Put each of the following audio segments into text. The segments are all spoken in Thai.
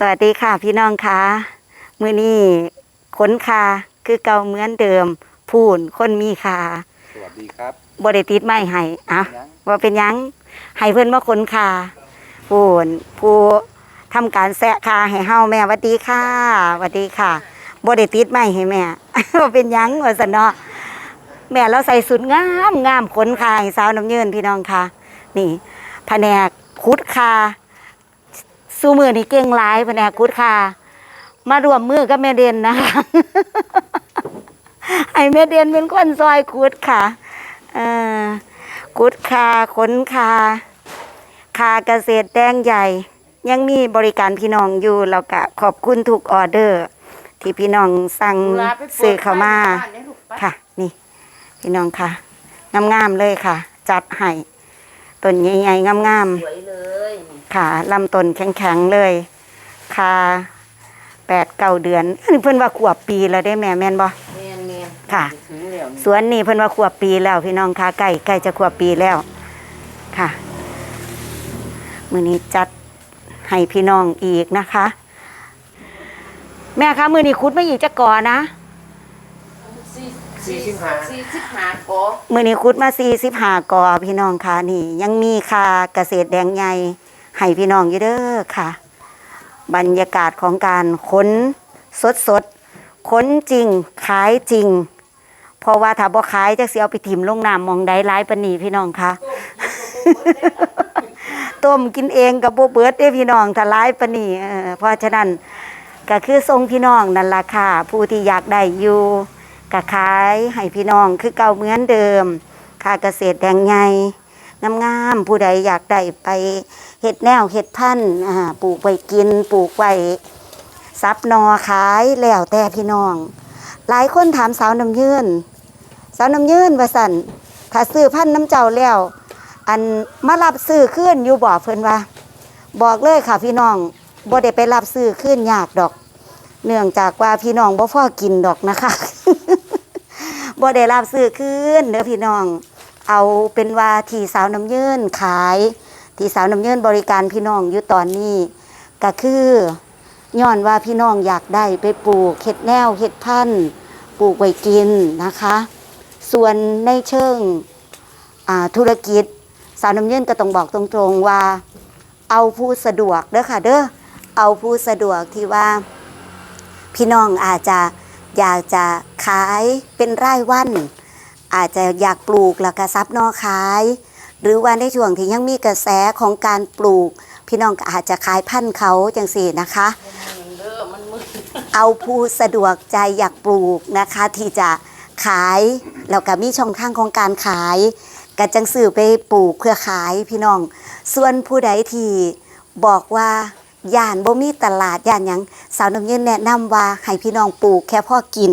สวัสดีค่ะพี่น้องค่ะมือนี้ขนคาคือเก่าเหมือนเดิม พูนคนมีคาสวัสดีครับบริติดไม่ให้อะยังว่าเป็นหยังให้เพื่อนมาขนคาพูนผู้ทำการแซะคาให้เฮาแม่หวัดดีค่ะหวัดดีค่ะบริติดไม่ให้แม่ว่าเป็นหยังว่าสนเนาะแม่เราใส่สุดงามงามขนคาให้สาวน้ำเยินพี่น้องค่ะ นี่แผนกคุดคา สู้มือนี่เก่งหลายแผนกคุดค่ะ มารวมมือกับแม่เด่นนะคะให้แม่เด่นเป็นคนซอยคุดค่ะเอ่อคุดคาขนคาคาเกษตรแดงใหญ่ ยังมีบริการพี่น้องอยู่แล้วก็ขอบคุณทุกออเดอร์ ที่พี่น้องสั่งซื้อเข้ามาค่ะ นี่ พี่น้องค่ะงามๆเลยค่ะ จัดให้ต้นใหญ่ๆงามๆสวยเลย ค่ะลำต้นแข็งๆเลยคาแปดเก้าเดือนอันนี้เพิ่นว่าขวบปีแล้วได้แม่แม่นบ่แมนแมนค่ะ ถึงแล้วนี่สวนนี่เพิ่นว่าขวบปีแล้วพี่น้องค่ะใกล้ใกล้จะขวบปีแล้ว ค่ะมื้อนี้จัดให้พี่น้องอีกนะคะ แม่คะมื้อนี้คุดไม่อีกจะก่อนะสี่สิบห้าสี่สิบห้าโกมื้อนี้คุดมา45กอพี่น้องค่ะนี่ ยังมีคาเกษตรแดงใหญ่ ให้พี่น้องอยู่เด้อค่ะ บรรยากาศของการค้นสดสดๆค้นจริง ขายจริง เพราะว่าถ้าบ่ขายจะเสียเอาไปถิ่มลงน้ำมองได้ร้ายปนีพี่น้องคะต้มกินเองกับโบเบิร์ดเด้พี่น้องถ้าร้ายปนีเพราะฉะนั้นก็คือทรงพี่น้องนั่นล่ะค่ะผู้ที่อยากได้อยู่ก็ขายให้พี่น้องคือเก่าเหมือนเดิม ค่าเกษตรแดงใหญ่งามๆผู้ใดอยากได้ไป เห็ดแนวเห็ดพันอ่าปลูกไว้กินปลูกไว้ซับนอขายแล้วแต่พี่น้อง หลายคนถามสาวน้ำยืนสาวน้ำยืนว่าสั่นถ้าซื้อพันน้ำเจ้าแล้ว อันมารับซื้อขึ้นอยู่บ่เพิ่นว่า บอกเลยค่ะพี่น้องบ่ได้ไปรับซื้อขึ้นยากดอก เนื่องจากว่าพี่น้องบ่พอกินดอกนะคะบ่ได้รับซื้อขึ้นเด้อพี่น้อง เอาเป็นว่าที่สาวน้ำยืนขาย ที่สาวน้ำเยืนบริการพี่น้องอยู่ตอนนี้ก็คือย้อนว่าพี่น้องอยากได้ไปปลูกเห็ดแนวเห็ดพันธุ์ปลูกไว้กินนะคะ ส่วนในเชิงธุรกิจ สาวน้ำเยืนก็ต้องบอกตรงๆว่า เอาผู้สะดวกเด้อค่ะเด้อเอาผู้สะดวกที่ว่า พี่น้องอาจจะอยากจะขายเป็นรายวัน อาจจะอยากปลูกแล้วก็ซับนอขาย หรือว่าในช่วงที่ยังมีกระแสของการปลูก พี่น้องก็อาจจะขายพันธุ์เขาจังสี่นะคะ เอาผู้สะดวกใจอยากปลูกนะคะ ที่จะขายแล้วก็มีช่องทางของการขายก็จังสื่อไปปลูกเพื่อขายพี่น้อง ส่วนผู้ใดที่บอกว่าย่านบ่มีตลาดย่านหยังสาวน้ำเย็นแนะนำว่าให้พี่น้องปลูกแค่พอกิน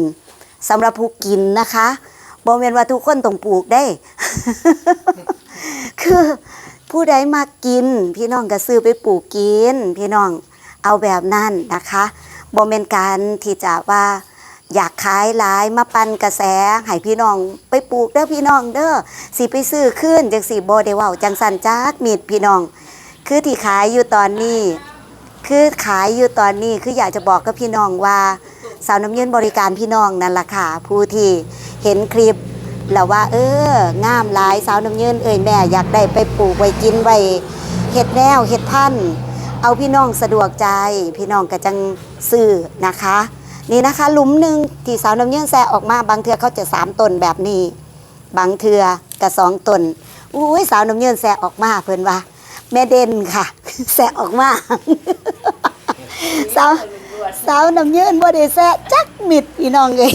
สำหรับผู้กินนะคะบ่แม่นว่าทุกคนต้องปลูกได้ คือผู้ใดมากิน พี่น้องก็ซื้อไปปลูกกิน พี่น้องเอาแบบนั้นนะคะบ่แม่นการที่จะว่าอยากขายหลายมาปั่นกระแสให้พี่น้องไปปลูกเด้อพี่น้องเด้อสิไปซื้อขึ้นจังสิบ่ได้ว้าจังสันจักมีดพี่น้อง คือที่ขายอยู่ตอนนี้ คือขายอยู่ตอนนี้คืออยากจะบอกกับพี่น้องว่าสาวน้ำยืนบริการพี่น้องนั่นแหละค่ะผู้ที่เห็นคลิป แล้วว่า เอองามหลายสาวน้ำยืนเอ่ยแม่อยากได้ไปปลูกไว้กินไว้เห็ดแนวเห็ดพันเอาพี่น้องสะดวกใจ พี่น้องก็จังซื้อนะคะ นี่นะคะหลุมหนึ่งที่สาวน้ำยืนแซออกมาบางเทือเขาจะสามต้นแบบนี้ บางเทือกับสองต้นอุ้ยสาวน้ำยืนแซออกมาเพิ่อนว่าแม่เด่นค่ะ แซออกมาสาวสาวน้ำยืนบ่ได้แซจักมิดพี่น้องเลย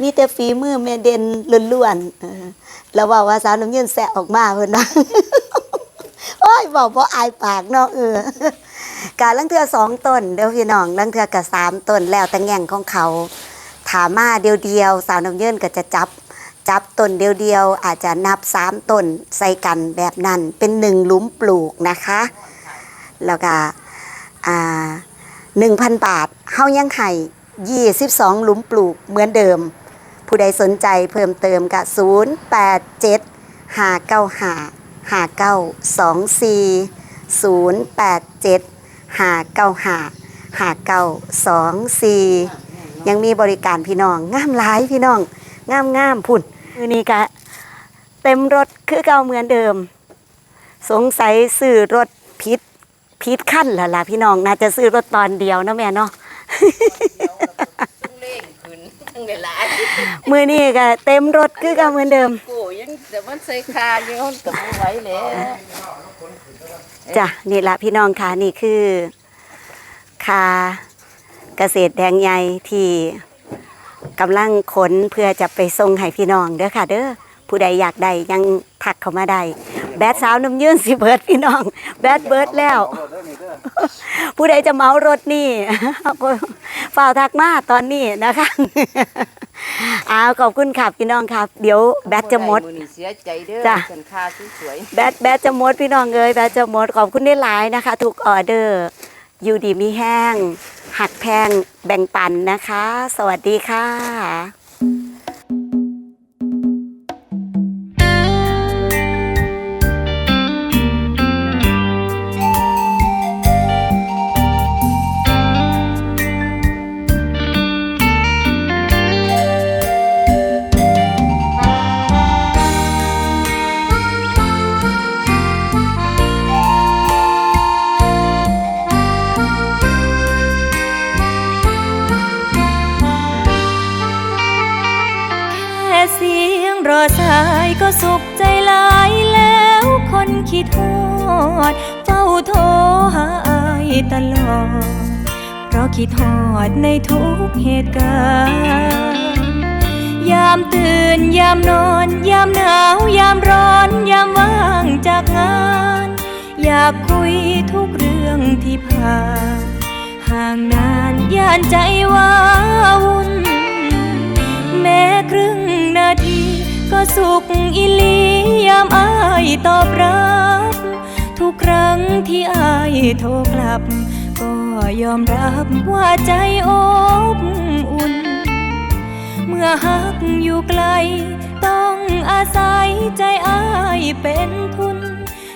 มีแต่ฝีมือแม่เด่นล้วนๆเออแล้วว่าว่าสาวน้ำเยืนแซะออกมาเพิ่นว่าโอ้ยบอกบ่อายปากเนาะเออการลังเทือสองต้นเดี๋ยวพี่น้องลังเทือกับสามต้นแล้วแต่แง่งของเขา ถามมาเดียวๆสาวน้ำเยินก็จะจับ จับต้นเดียวๆอาจจะนับสามต้นใส่กันแบบนั้นเป็นหนึ่งหลุมปลูกนะคะ แล้วก็อ่าหนึ่งพันบาทเฮายังให้ยี่สิบสองหลุมปลูกเหมือนเดิม ผู้ใดสนใจเพิ่มเติมก็ศูนย์แปดเจ็ดห้าเก้าหาหาเก้าสองสี่ศูนย์แปดเจ็ดหาเก้าหาหาเก้าสองสี่ยังมีบริการพี่น้องงามหลายพี่น้องงามงามพุ่นมือนี้กะเต็มรถคือเก่าเหมือนเดิม สงสัยซื้อรถพิษพิษขั้นล้วล่ะพี่น้องน่าจะซื้อรถตอนเดียวเนาะแม่เนาะต้อ ทั้งเวลามือนี้ก็เต็มรถคือเก่าเหมือนเดิมโก้ยังแต่มันใส่คายังมันกับไหว้แล้วจ้ะนี่ละพี่น้องค่ะนี่คือคาเกษตรแดงใหญ่ที่กำลังขนเพื่อจะไปส่งให้พี่น้องเด้อค่ะ เด้อผู้ใดอยากได้ยังทักเข้ามาได้ แบดสาวน้ำยืนสิเบิร์ดพี่น้อง แบดเบิร์ดแล้ว ผู้ใดจะเมารถนี่ฝ่าวทักมาตอนนี้นะคะอ้าวขอบคุณค่ะพี่น้องครับ เดี๋ยวแบตจะหมดอนี่เสียใจเด้อจ้ะสันคาสวยแบตแบตจะหมดพี่น้องเอ้ยแบตจะหมดขอบคุณได้หลายนะคะทุกออเดอร์อยู่ดีมีแห้ง หักแพงแบ่งปันนะคะ สวัสดีค่ะ สายก็สุขใจหลายแล้วคนคิดฮอด เฝ้าโทรหาอายตลอด เพราะคิดฮอดในทุกเหตุการณ์ ยามตื่นยามนอน ยามหนาวยามร้อน ยามว่างจากงาน อยากคุยทุกเรื่องที่ผ่านห่างนานย่านใจว้า สุขอิลียามอายตอบรับ ทุกครั้งที่อายโทรกลับ ก็ยอมรับว่าใจอบอุ่น เมื่อหักอยู่ไกล ต้องอาศัยใจอายเป็นทุน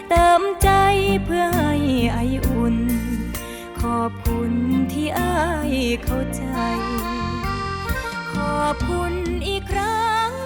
เติมใจเพื่อให้ไออุ่น ขอบคุณที่อายเข้าใจ ขอบคุณอีกครั้ง